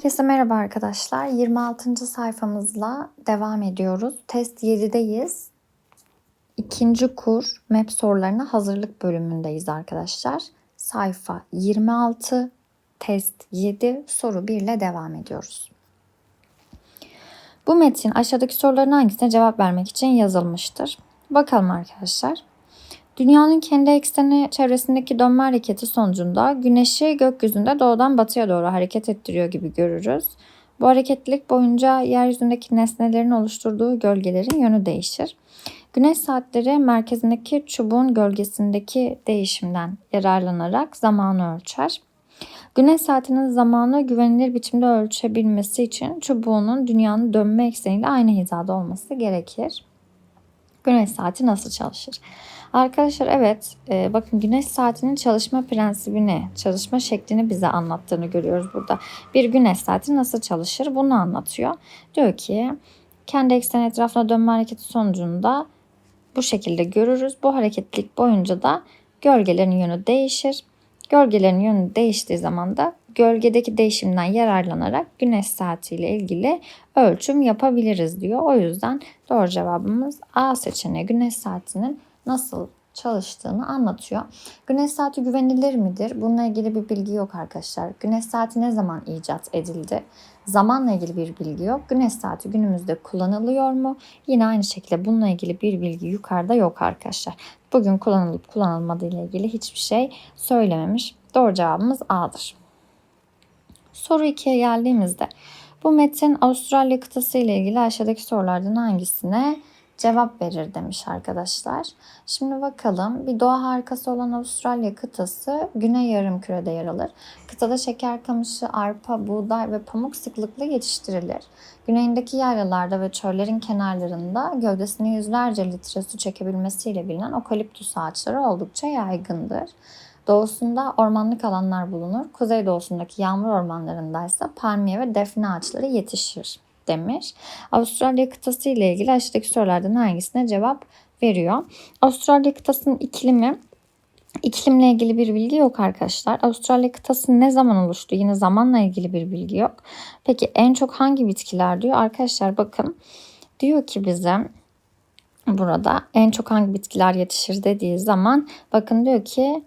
Herkese merhaba arkadaşlar. 26. sayfamızla devam ediyoruz. Test 7'deyiz. İkinci kur map sorularına hazırlık bölümündeyiz arkadaşlar. Sayfa 26, test 7, soru 1 ile devam ediyoruz. Bu metin aşağıdaki soruların hangisine cevap vermek için yazılmıştır? Bakalım arkadaşlar. Dünyanın kendi ekseni çevresindeki dönme hareketi sonucunda güneşi gökyüzünde doğudan batıya doğru hareket ettiriyor gibi görürüz. Bu hareketlilik boyunca yeryüzündeki nesnelerin oluşturduğu gölgelerin yönü değişir. Güneş saatleri merkezindeki çubuğun gölgesindeki değişimden yararlanarak zamanı ölçer. Güneş saatinin zamanı güvenilir biçimde ölçebilmesi için çubuğunun dünyanın dönme ekseniyle aynı hizada olması gerekir. Güneş saati nasıl çalışır? Arkadaşlar evet e, bakın güneş saatinin çalışma prensibini, çalışma şeklini bize anlattığını görüyoruz burada. Bir güneş saati nasıl çalışır bunu anlatıyor. Diyor ki kendi eksen etrafına dönme hareketi sonucunda bu şekilde görürüz. Bu hareketlilik boyunca da gölgelerin yönü değişir. Gölgelerin yönü değiştiği zaman da gölgedeki değişimden yararlanarak güneş saatiyle ilgili ölçüm yapabiliriz diyor. O yüzden doğru cevabımız A seçeneği güneş saatinin nasıl çalıştığını anlatıyor. Güneş saati güvenilir midir? Bununla ilgili bir bilgi yok arkadaşlar. Güneş saati ne zaman icat edildi? Zamanla ilgili bir bilgi yok. Güneş saati günümüzde kullanılıyor mu? Yine aynı şekilde bununla ilgili bir bilgi yukarıda yok arkadaşlar. Bugün kullanılıp kullanılmadığı ile ilgili hiçbir şey söylememiş. Doğru cevabımız A'dır. Soru 2'ye geldiğimizde bu metin Avustralya kıtası ile ilgili aşağıdaki sorulardan hangisine cevap verir demiş arkadaşlar. Şimdi bakalım bir doğa harikası olan Avustralya kıtası Güney Yarımküre'de yer alır. Kıtada şeker kamışı, arpa, buğday ve pamuk sıklıkla yetiştirilir. Güneyindeki yaylalarda ve çöllerin kenarlarında gövdesine yüzlerce litre su çekebilmesiyle bilinen okaliptüs ağaçları oldukça yaygındır. Doğusunda ormanlık alanlar bulunur. Kuzeydoğusundaki yağmur ormanlarında ise palmiye ve defne ağaçları yetişir demiş. Avustralya kıtası ile ilgili aşağıdaki sorulardan hangisine cevap veriyor? Avustralya kıtasının iklimi İklimle ilgili bir bilgi yok arkadaşlar. Avustralya kıtası ne zaman oluştu? Yine zamanla ilgili bir bilgi yok. Peki en çok hangi bitkiler diyor? Arkadaşlar bakın diyor ki bize burada en çok hangi bitkiler yetişir dediği zaman bakın diyor ki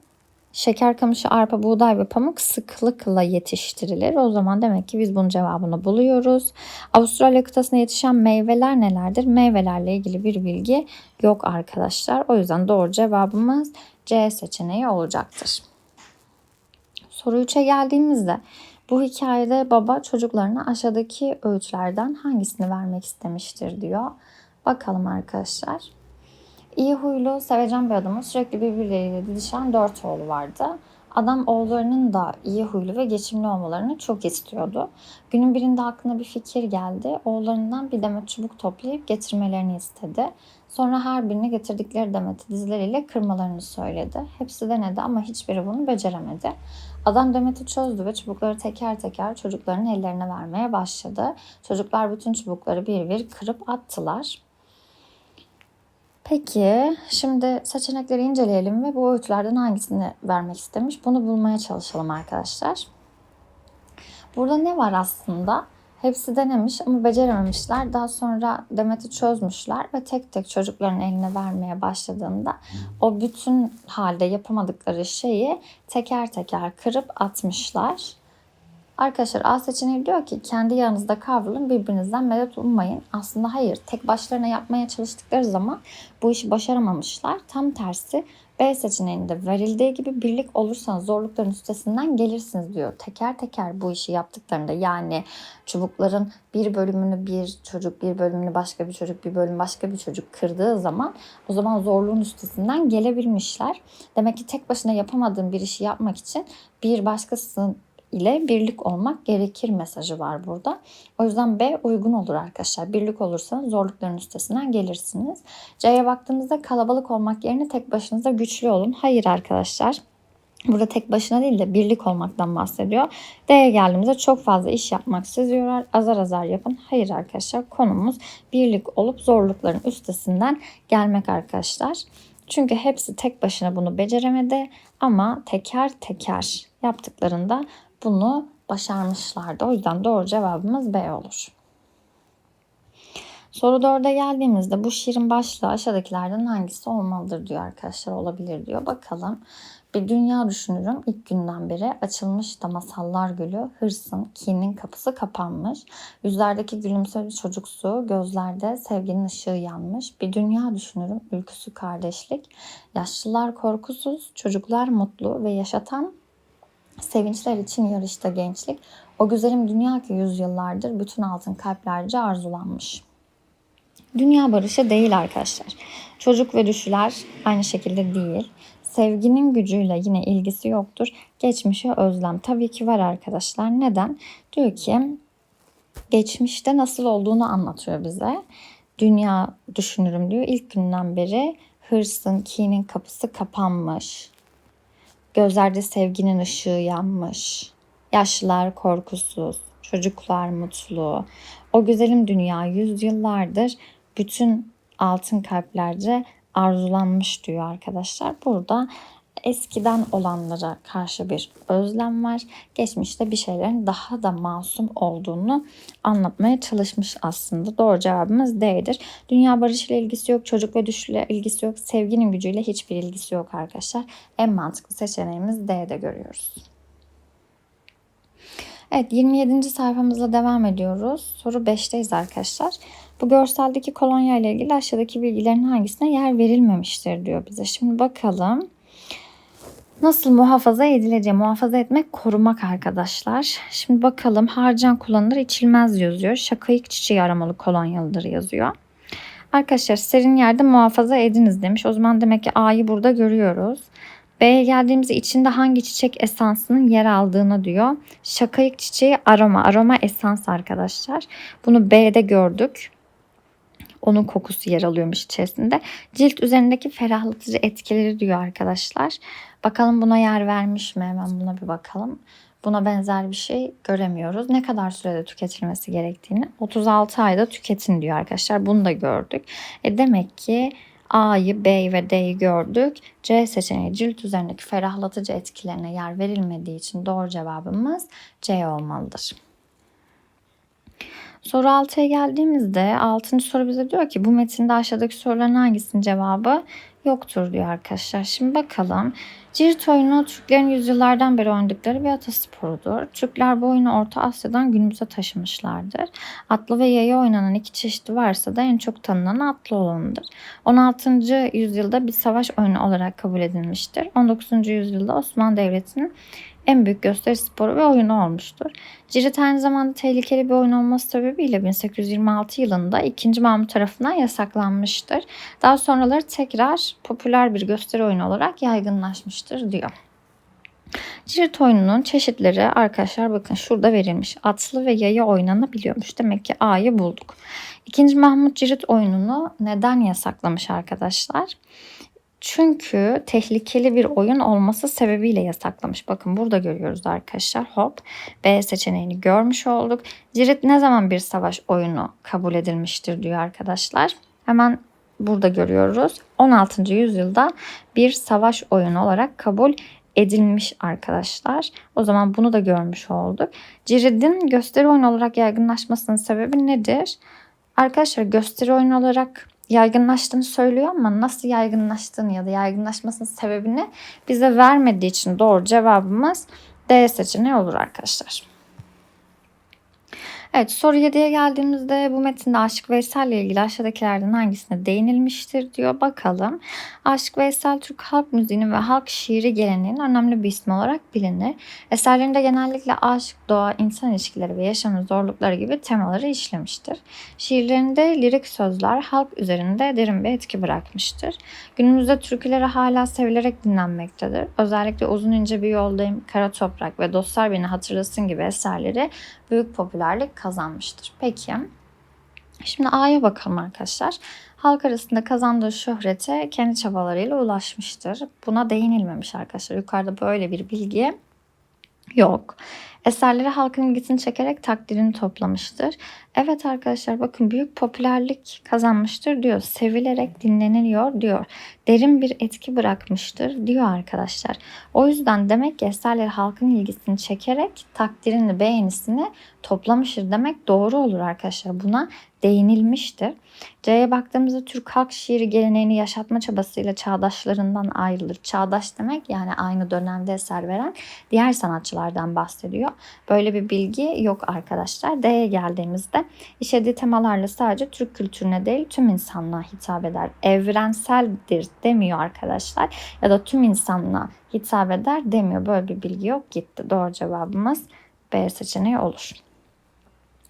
Şeker kamışı, arpa, buğday ve pamuk sıklıkla yetiştirilir. O zaman demek ki biz bunun cevabını buluyoruz. Avustralya kıtasına yetişen meyveler nelerdir? Meyvelerle ilgili bir bilgi yok arkadaşlar. O yüzden doğru cevabımız C seçeneği olacaktır. Soru 3'e geldiğimizde bu hikayede baba çocuklarına aşağıdaki öğütlerden hangisini vermek istemiştir diyor. Bakalım arkadaşlar. İyi huylu, sevecen bir adamın sürekli birbirleriyle didişen dört oğlu vardı. Adam oğullarının da iyi huylu ve geçimli olmalarını çok istiyordu. Günün birinde aklına bir fikir geldi. Oğullarından bir demet çubuk toplayıp getirmelerini istedi. Sonra her birini getirdikleri demeti dizleriyle kırmalarını söyledi. Hepsi denedi ama hiçbiri bunu beceremedi. Adam demeti çözdü ve çubukları teker teker çocukların ellerine vermeye başladı. Çocuklar bütün çubukları bir bir kırıp attılar. Peki şimdi seçenekleri inceleyelim ve bu öğütlerden hangisini vermek istemiş bunu bulmaya çalışalım arkadaşlar. Burada ne var aslında? Hepsi denemiş ama becerememişler. Daha sonra Demet'i çözmüşler ve tek tek çocukların eline vermeye başladığında o bütün halde yapamadıkları şeyi teker teker kırıp atmışlar. Arkadaşlar A seçeneği diyor ki kendi yanınızda kavrulun birbirinizden medet ummayın. Aslında hayır tek başlarına yapmaya çalıştıkları zaman bu işi başaramamışlar. Tam tersi B seçeneğinde verildiği gibi birlik olursanız zorlukların üstesinden gelirsiniz diyor. Teker teker bu işi yaptıklarında yani çubukların bir bölümünü bir çocuk, bir bölümünü başka bir çocuk, bir bölüm başka bir çocuk kırdığı zaman o zaman zorluğun üstesinden gelebilmişler. Demek ki tek başına yapamadığın bir işi yapmak için bir başkasının ile birlik olmak gerekir mesajı var burada. O yüzden B uygun olur arkadaşlar. Birlik olursanız zorlukların üstesinden gelirsiniz. C'ye baktığımızda kalabalık olmak yerine tek başınıza güçlü olun. Hayır arkadaşlar. Burada tek başına değil de birlik olmaktan bahsediyor. D'ye geldiğimizde çok fazla iş yapmak sizi yorar. Azar azar yapın. Hayır arkadaşlar konumuz birlik olup zorlukların üstesinden gelmek arkadaşlar. Çünkü hepsi tek başına bunu beceremedi ama teker teker yaptıklarında bunu başarmışlardı. O yüzden doğru cevabımız B olur. Soru 4'e geldiğimizde bu şiirin başlığı aşağıdakilerden hangisi olmalıdır diyor arkadaşlar olabilir diyor. Bakalım. Bir dünya düşünürüm ilk günden beri açılmış da masallar gülü, hırsın, kinin kapısı kapanmış. Yüzlerdeki gülümseli çocuksu, gözlerde sevginin ışığı yanmış. Bir dünya düşünürüm ülküsü kardeşlik. Yaşlılar korkusuz, çocuklar mutlu ve yaşatan sevinçler için yarışta gençlik. O güzelim dünya ki yüzyıllardır bütün altın kalplerce arzulanmış.'' Dünya barışı değil arkadaşlar. Çocuk ve düşüler aynı şekilde değil. Sevginin gücüyle yine ilgisi yoktur. Geçmişe özlem tabii ki var arkadaşlar. Neden? Diyor ki geçmişte nasıl olduğunu anlatıyor bize. Dünya düşünürüm diyor. İlk günden beri hırsın, kinin kapısı kapanmış. Gözlerde sevginin ışığı yanmış. Yaşlılar korkusuz, çocuklar mutlu. O güzelim dünya yüzyıllardır bütün altın kalplerce arzulanmış diyor arkadaşlar. Burada eskiden olanlara karşı bir özlem var. Geçmişte bir şeylerin daha da masum olduğunu anlatmaya çalışmış aslında. Doğru cevabımız D'dir. Dünya barışıyla ilgisi yok, çocuk ve düşle ilgisi yok, sevginin gücüyle hiçbir ilgisi yok arkadaşlar. En mantıklı seçeneğimiz D'de görüyoruz. Evet 27. sayfamızla devam ediyoruz. Soru 5'teyiz arkadaşlar. Bu görseldeki kolonya ile ilgili aşağıdaki bilgilerin hangisine yer verilmemiştir diyor bize. Şimdi bakalım. Nasıl muhafaza edileceği? Muhafaza etmek korumak arkadaşlar. Şimdi bakalım harcan kullanılır içilmez yazıyor. Şakayık çiçeği aramalı kolonyalıdır yazıyor. Arkadaşlar serin yerde muhafaza ediniz demiş. O zaman demek ki A'yı burada görüyoruz. B'ye geldiğimizde içinde hangi çiçek esansının yer aldığını diyor. Şakayık çiçeği aroma. Aroma esans arkadaşlar. Bunu B'de gördük. Onun kokusu yer alıyormuş içerisinde. Cilt üzerindeki ferahlatıcı etkileri diyor arkadaşlar. Bakalım buna yer vermiş mi? Hemen buna bir bakalım. Buna benzer bir şey göremiyoruz. Ne kadar sürede tüketilmesi gerektiğini 36 ayda tüketin diyor arkadaşlar. Bunu da gördük. E demek ki A'yı, B'yi ve D'yi gördük. C seçeneği cilt üzerindeki ferahlatıcı etkilerine yer verilmediği için doğru cevabımız C olmalıdır. Soru 6'ya geldiğimizde 6. soru bize diyor ki bu metinde aşağıdaki soruların hangisinin cevabı yoktur diyor arkadaşlar. Şimdi bakalım. Cirit oyunu Türklerin yüzyıllardan beri oynadıkları bir atasporudur. Türkler bu oyunu Orta Asya'dan günümüze taşımışlardır. Atlı ve yaya oynanan iki çeşidi varsa da en çok tanınan atlı olanıdır. 16. yüzyılda bir savaş oyunu olarak kabul edilmiştir. 19. yüzyılda Osmanlı Devleti'nin en büyük gösteri sporu ve oyunu olmuştur. Cirit aynı zamanda tehlikeli bir oyun olması sebebiyle 1826 yılında 2. Mahmut tarafından yasaklanmıştır. Daha sonraları tekrar popüler bir gösteri oyunu olarak yaygınlaşmıştır diyor. Cirit oyununun çeşitleri arkadaşlar bakın şurada verilmiş. Atlı ve yaya oynanabiliyormuş. Demek ki A'yı bulduk. İkinci Mahmut Cirit oyununu neden yasaklamış arkadaşlar? Çünkü tehlikeli bir oyun olması sebebiyle yasaklamış. Bakın burada görüyoruz arkadaşlar. Hop B seçeneğini görmüş olduk. Cirit ne zaman bir savaş oyunu kabul edilmiştir diyor arkadaşlar. Hemen burada görüyoruz. 16. yüzyılda bir savaş oyunu olarak kabul edilmiş arkadaşlar. O zaman bunu da görmüş olduk. Cirit'in gösteri oyunu olarak yaygınlaşmasının sebebi nedir? Arkadaşlar gösteri oyunu olarak yaygınlaştığını söylüyor ama nasıl yaygınlaştığını ya da yaygınlaşmasının sebebini bize vermediği için doğru cevabımız D seçeneği olur arkadaşlar. Evet soru 7'ye geldiğimizde bu metinde Aşık Veysel ile ilgili aşağıdakilerden hangisine değinilmiştir diyor. Bakalım. Aşık Veysel Türk halk müziğinin ve halk şiiri geleneğinin önemli bir ismi olarak bilinir. Eserlerinde genellikle aşk, doğa, insan ilişkileri ve yaşamın zorlukları gibi temaları işlemiştir. Şiirlerinde lirik sözler halk üzerinde derin bir etki bırakmıştır. Günümüzde türküleri hala sevilerek dinlenmektedir. Özellikle Uzun ince bir yoldayım, Kara Toprak ve Dostlar Beni Hatırlasın gibi eserleri büyük popülerlik kazanmıştır. Peki şimdi A'ya bakalım arkadaşlar. Halk arasında kazandığı şöhrete kendi çabalarıyla ulaşmıştır. Buna değinilmemiş arkadaşlar. Yukarıda böyle bir bilgi Yok. Eserleri halkın ilgisini çekerek takdirini toplamıştır. Evet arkadaşlar bakın büyük popülerlik kazanmıştır diyor. Sevilerek dinleniliyor diyor. Derin bir etki bırakmıştır diyor arkadaşlar. O yüzden demek ki eserleri halkın ilgisini çekerek takdirini, beğenisini toplamıştır demek doğru olur arkadaşlar. Buna değinilmiştir. C'ye baktığımızda Türk halk şiiri geleneğini yaşatma çabasıyla çağdaşlarından ayrılır. Çağdaş demek yani aynı dönemde eser veren diğer sanatçılardan bahsediyor. Böyle bir bilgi yok arkadaşlar. D'ye geldiğimizde işlediği temalarla sadece Türk kültürüne değil tüm insanlığa hitap eder. Evrenseldir demiyor arkadaşlar. Ya da tüm insanlığa hitap eder demiyor. Böyle bir bilgi yok gitti. Doğru cevabımız B seçeneği olur.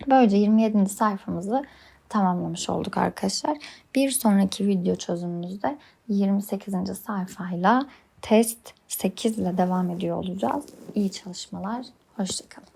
Böylece 27. sayfamızı tamamlamış olduk arkadaşlar. Bir sonraki video çözümümüzde 28. sayfayla test 8 ile devam ediyor olacağız. İyi çalışmalar. Hoşçakalın.